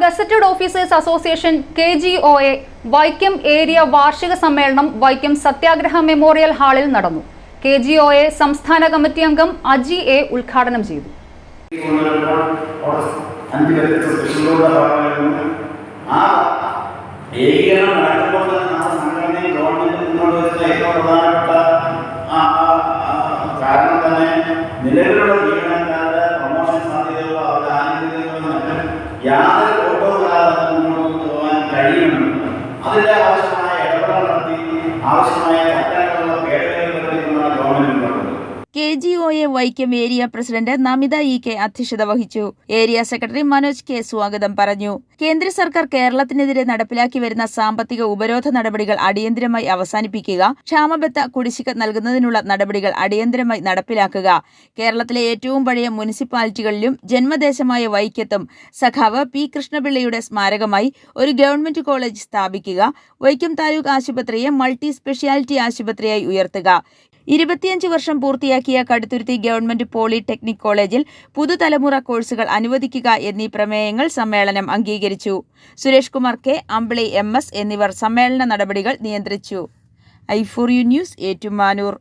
Gazetted officers association K G O A Vaikom area വാർഷിക സമ്മേളനം Vaikom Satyagraha memorial ഹാളിൽ നടന്നു കെ ജി ഒ എ സംസ്ഥാന കമ്മിറ്റി അംഗം അജി എ ഉദ്ഘാടനം ചെയ്തു ജീവനക്കാരുടെ പ്രൊമോഷൻ സാധ്യതയുള്ള അവരുടെ പോകാൻ അതിന്റെ ആവശ്യമായ ഇടപെടൽ നടത്തി ആവശ്യമായ K G O A Vaikom area president Namitha E K അധ്യക്ഷത വഹിച്ചു. ഏരിയ സെക്രട്ടറി മനോജ് കെ സ്വാഗതം പറഞ്ഞു. കേന്ദ്ര സർക്കാർ കേരളത്തിനെതിരെ നടപ്പിലാക്കി വരുന്ന സാമ്പത്തിക ഉപരോധ നടപടികൾ അടിയന്തരമായി അവസാനിപ്പിക്കുക ക്ഷാമബത്ത കുടിശ്ശിക നൽകുന്നതിനുള്ള നടപടികൾ അടിയന്തരമായി നടപ്പിലാക്കുക കേരളത്തിലെ ഏറ്റവും പഴയ മുനിസിപ്പാലിറ്റികളിലും ജന്മദേശമായ വൈക്കത്തും സഖാവ് പി കൃഷ്ണപിള്ളയുടെ സ്മാരകമായി ഒരു ഗവൺമെന്റ് കോളേജ് സ്ഥാപിക്കുക വൈക്കം താലൂക്ക് ആശുപത്രിയെ മൾട്ടി സ്പെഷ്യാലിറ്റി ആശുപത്രിയായി ഉയർത്തുക ഇരുപത്തിയഞ്ച് വർഷം പൂർത്തിയാക്കിയ കടുത്തുരുത്തി ഗവൺമെന്റ് പോളിടെക്നിക് കോളേജിൽ പുതുതലമുറ കോഴ്സുകൾ അനുവദിക്കുക എന്നീ പ്രമേയങ്ങൾ സമ്മേളനം അംഗീകരിച്ചു. Suresh Kumar K Ambili M S എന്നിവർ സമ്മേളന നടപടികൾ നിയന്ത്രിച്ചു. I four U news Ettumanoor.